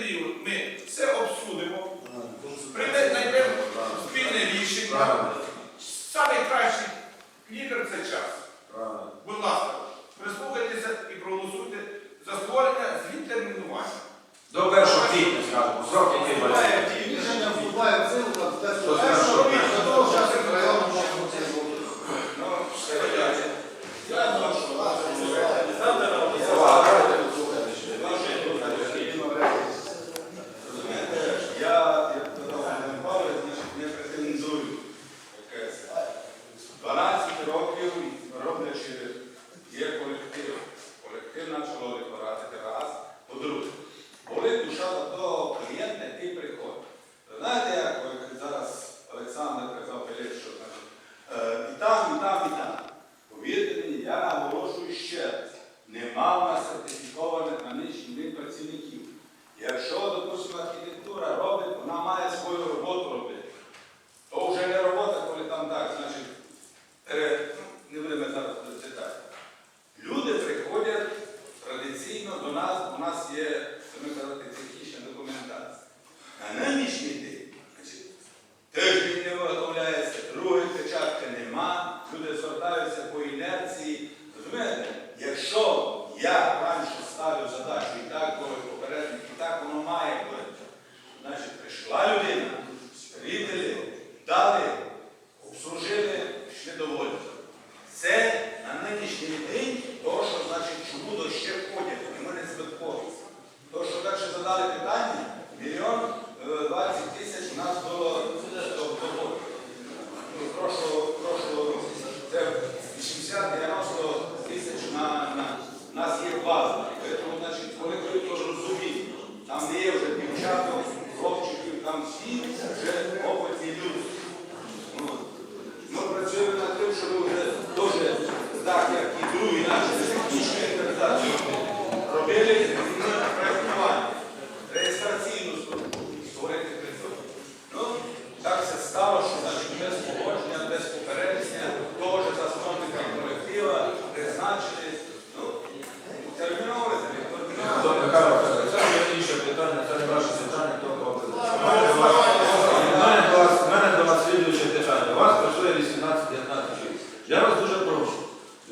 anterior, дали, обслужили, пішли доволі. Це на нинішній день то, що значить, чому до ще ходять, і ми не збиткові. То, що так задали питання, мільйон е, 20 тисяч у нас до, до, до, ну, прошлого, року. Це 80-90 тисяч на, на нас є база. Тому, значить, коли ви то розумієте, там не є вже дівчаток, хлопчиків, там всі вже опитні люди. Ну, Ми працюємо над тим, що ми вже теж, так як і другі наші технічні інтерпретації, робили проєктування, реєстраційну структуру, створити призов. Ну, так це стало, що значить, без погодження, без попередження, теж засновникам колектива призначили. Ну, терміново, терміново. Добре, Михайло, це вже інше питання, це не ваше питання, то кого У мене до вас- у мене до вас- у мене до вас слідуюче питання. У вас працює 18-19 чоловік. Я вас дуже прошу.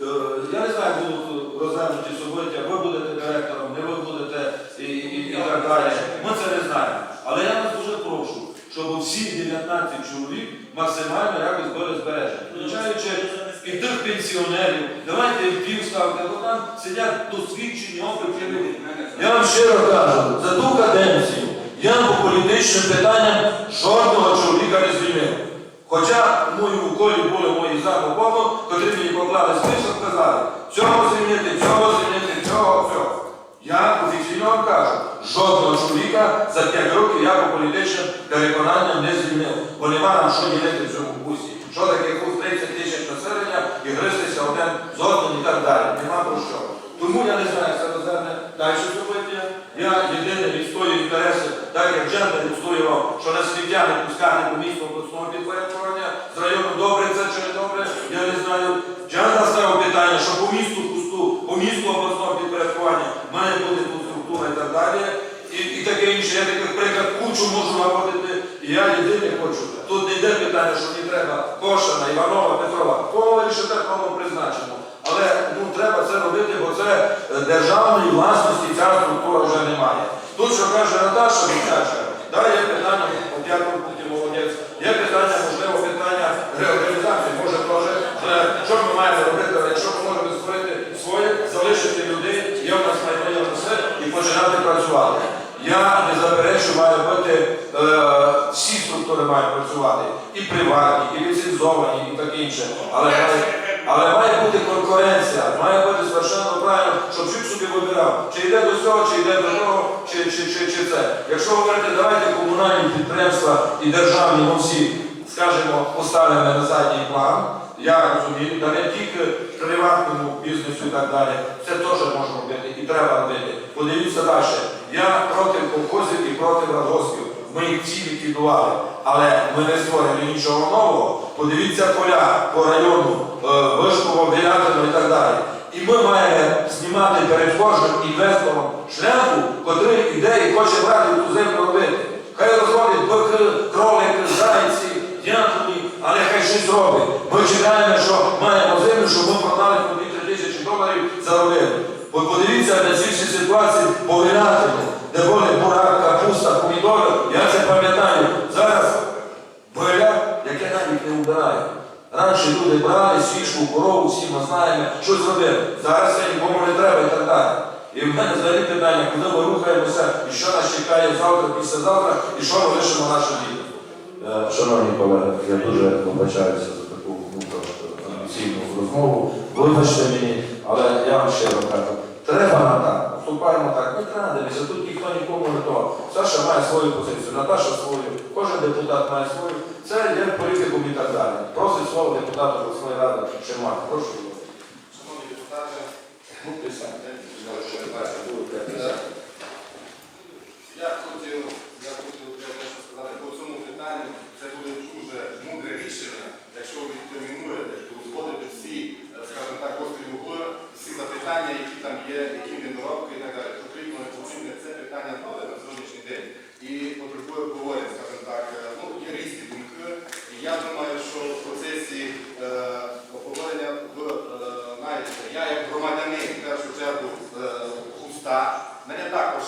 Е, Я не знаю, будуть розглянуті суботі, ви будете директором, не ви будете і, і, і. Ми це не знаємо. Але я вас дуже прошу, щоб всі 19 чоловік максимально якось були збережені. Включаючи і тих пенсіонерів, давайте їм пів ставити, бо там сидять досвідчені опитні люди. Я вам щиро кажу, за ту каденцію я по політичним питанням жодного чоловіка не звільнив. Хоча в моєму колі були мої замовомо, котрі мені поклали список, казали, цього звільнити, цього звільнити, цього, цього. Я офіційно вам кажу, жодного чоловіка за 5 років я по політичним переконанням не звільнив. Бо нема нам що ділити в цьому бусі. Що таке курс 30 тисяч населення і гристися один з одним і так далі. Нема про що. Тому я не знаю, це розверне далі события. Я єдине відстоюю інтереси, так як Джендер відстоював, що на сміття не пускати по місту обласного підпорядкування з району добре це чи не добре, я не знаю. Джендер ставив питання, що по місту пусту, по місту обласного підпорядкування має бути тут структура і так далі. І, і таке інше, я таких приклад кучу можу наводити. І я єдине хочу. Тут не йде питання, що мені треба Кошина, Іванова, Петрова. Кого вирішити, кому призначено. Але ну, треба це робити, бо це е, державної власності ця структура вже немає. Тут, що каже Наташа каже, да, є питання, по п'ятому пункті молодець, є питання, можливо, питання реорганізації, може теж, е, що ми маємо робити, якщо ми можемо створити своє, залишити людей, є в нас майно, є в нас все, і починати працювати. Я не заперечую, має бути, е, всі структури мають працювати, і приватні, і ліцензовані, і таке інше. Але але має бути конкуренція, має бути совершенно правильно, щоб чоловік собі вибирав, чи йде до цього, чи йде до того, чи, чи, чи, чи це. Якщо говорити, давайте комунальні підприємства і державні, ми всі, скажімо, поставимо на задній план, я розумію, та не тільки приватному бізнесу і так далі. Це теж можна робити і треба робити. Подивіться далі. Я проти колхозів і проти радгоспів. Ми їх всі ліквідували, але ми не створили нічого нового. Подивіться поля по району, е, Вишково, Білятино і так далі. І ми маємо знімати перед кожним інвестором шляпу, котрий іде і хоче брати ту землю робити. Хай розводить бики, кролики, зайці, дятли, але хай щось робить. Ми чекаємо, що маємо землю, щоб ми продали по 2-3 тисячі доларів. От подивіться на ці всі ситуації по Винятину, де були бурак, капуста, помідори. Я це пам'ятаю. Зараз Боля, яке навіть не вбирає. Раніше люди брали свічку, корову, всі ми знаємо, що зробили. Зараз це нікому не треба і так далі. І в мене взагалі питання, куди ми рухаємося, і що нас чекає завтра, післязавтра, і що ми лишимо нашим дітям. Е, Шановні колеги, я дуже вибачаюся за таку ну, амбіційну розмову. Вибачте мені, але я вам щиро кажу, треба на так, вступаємо так, не крадемося, тут ніхто нікому не то. Саша має свою позицію, Наташа свою, кожен депутат має свою. Це є політикум і так далі. Просить слово депутата обласної ради Шермак. Прошу. Шановні депутати, Ну, присядьте. я хотів, я хотів я дещо сказати по цьому питанню. Це буде дуже мудре рішення, якщо ви відтермінуєте, то узгодите всі, е, скажімо так, гострі вугли, всі запитання, які там є, які недоробки і так далі. Потрібно не це питання нове на сьогоднішній день. І потребує обговорення, скажімо так, е, ну, є різні думки. І я думаю, що в процесі е, обговорення в е, знаєте, я як громадянин в першу чергу е, уста. Мене також